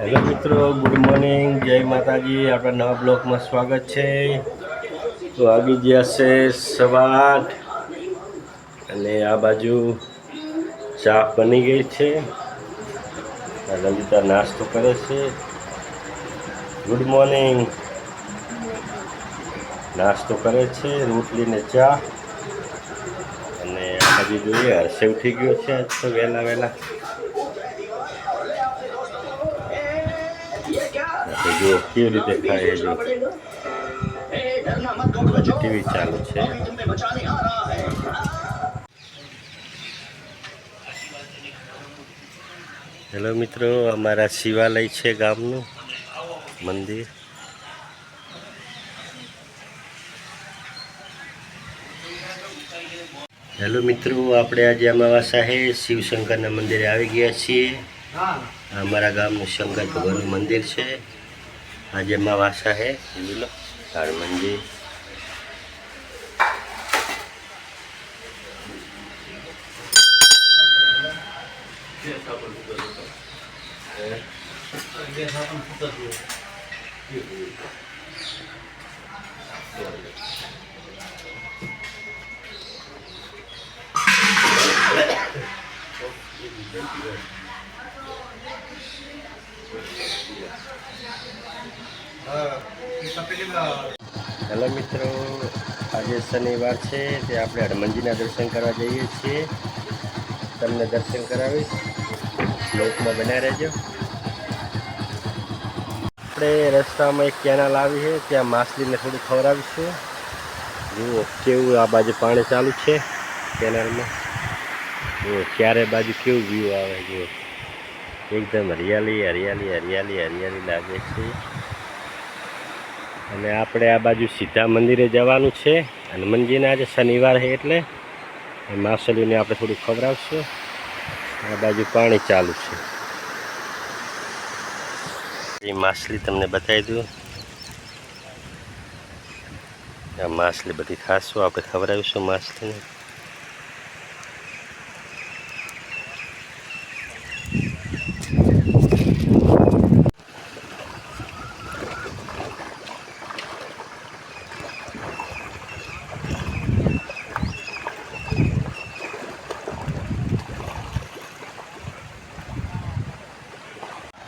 Hello મિત્રો, good morning. જય માતાજી. આપણા નવા બ્લોકમાં સ્વાગત છે. તો આવી ગયા છે સવા અને આ બાજુ ચા બની ગઈ છે. લલિતા નાસ્તો કરે છે. Good morning. નાસ્તો કરે છે, રોટલી ને ચા. અને આ બાજુ જોઈએ, હર્ષેવ થઈ ગયો છે આજ તો વહેલા વહેલા. જો કેવી રીતે ખાય જો. ટીવી ચાલુ છે? હેલો મિત્રો અમારા શિવાલય છે ગામનું મંદિર. હેલો મિત્રો આપણે આજે અમાવાસા છે શિવશંકરના મંદિરે આવી ગયા છીએ. અમારા ગામનું શંકર ભગવાનનું મંદિર છે. આજે અમાવાસા છે જોઈ Thank હનુમાનજી હેલો મિત્રો, આજે શનિવાર છે, તે આપણે હનુમાનજીના દર્શન કરવા જઈએ છીએ. તમને દર્શન કરાવીશ. લોકમાં બન્યા રહેજો. આપણે રસ્તામાં એક કેનાલ આવી છે, ત્યાં માછલીને થોડું ખવડાવીશું. જુઓ કેવું આ બાજુ પાણી ચાલુ છે કેનાલમાં. જુઓ ક્યારે બાજુ કેવું વ્યૂ આવે, જુઓ. એકદમ હરિયાળી હરિયાળી હરિયાળી હરિયાળી લાગે છે. અને આપણે આ બાજુ સીધા મંદિરે જવાનું છે. અને મંદિરને આજે શનિવાર છે એટલે એ માછલીને આપણે થોડું ખવડાવશું. આ બાજુ પાણી ચાલુ છે. એ માછલી તમને બતાવી દઉં. આ માછલી બધી ખાશું. આપણે ખવડાવીશું માછલીને.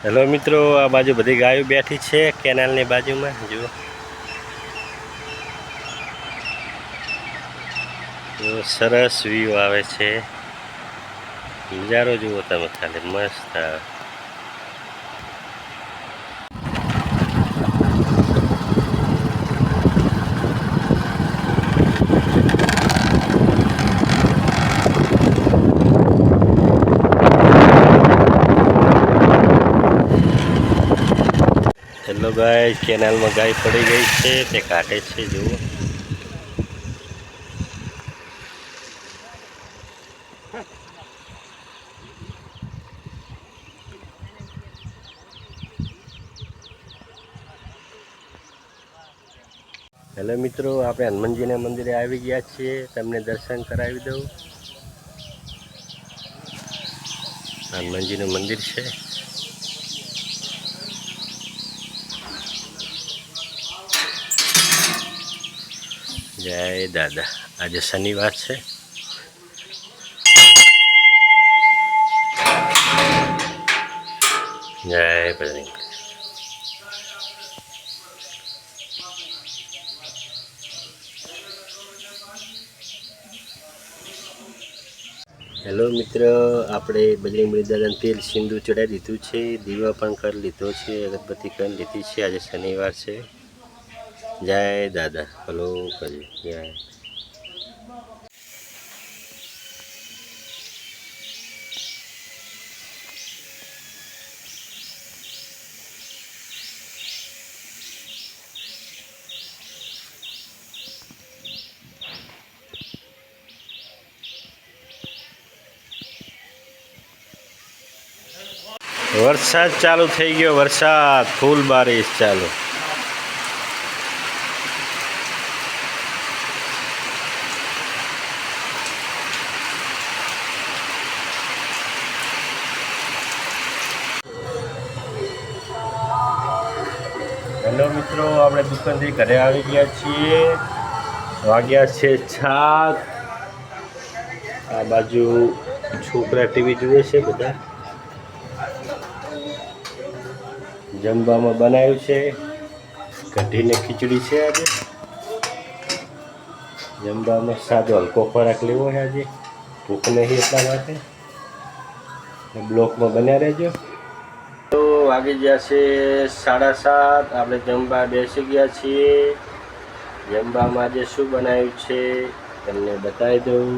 હેલો મિત્રો, આ બાજુ બધી ગાયો બેઠી છે કેનાલની બાજુમાં, જુઓ. સરસ વ્યૂ આવે છે. નજારો જુઓ તમે ખાલી, મસ્ત. આવે હેલો ગાય કેનાલમાં ગાય પડી ગઈ છે, તે કાઢે છે, જુઓ. હેલો મિત્રો, આપણે હનુમાનજીના મંદિરે આવી ગયા છીએ, તમને દર્શન કરાવી દઉં. હનુમાનજીનું મંદિર છે. જય દાદા. આજે શનિવાર છે. જય બજરંગ હેલો મિત્ર, આપણે બજરંગ દાદાને તેલ સિંદૂર ચડાવી દીધું છે. દીવા પણ કરી લીધો છે, અગરબત્તી કરી લીધી છે. આજે શનિવાર છે. જય દાદા હલો કરી જય વરસાદ ચાલુ થઈ ગયો વરસાદ ફૂલ બારિશ ચાલુ હેલો મિત્રો, આપણે દુકાનથી ઘરે આવી ગયા છીએ. વાગ્યા છે છાત આ બાજુ છોકરા ટીવી જુએ છે બધા. જમવામાં બનાવ્યું છે. કઢીને ખીચડી છે આજે. જમવામાં સાદો હલકો ખોરાક લેવો છે આજે. ભૂખ નહીં એટલા માટે. બ્લોકમાં બન્યા રહેજો. વાગી ગયા છે સાડા સાત. આપણે જમવા બેસી ગયા છીએ. જમવામાં આજે શું બનાવ્યું છે તમને બતાવી દઉં.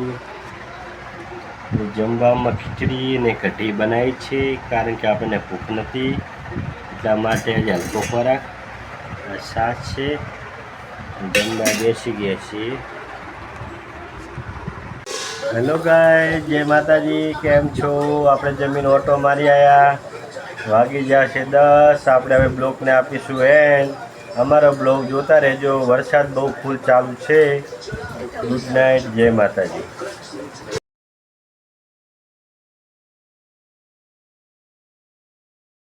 જમવામાં ખીચડી અને કઢી બનાવી છે કારણ કે આપણને ભૂખ નથી. એટલા માટે આજે હલકો ખોરાક સાત છે. જમવા બેસી ગયા છીએ. હેલો ગાય જય માતાજી. કેમ છો? આપણે જમીન ઓટો મારી આવ્યા વાગી જશે દસ. આપણે હવે બ્લોકને આપીશું એન્ડ અમારો બ્લોગ જોતા રહેજો. વરસાદ બહુ ફૂલ ચાલુ છે. Good night. જય માતાજી.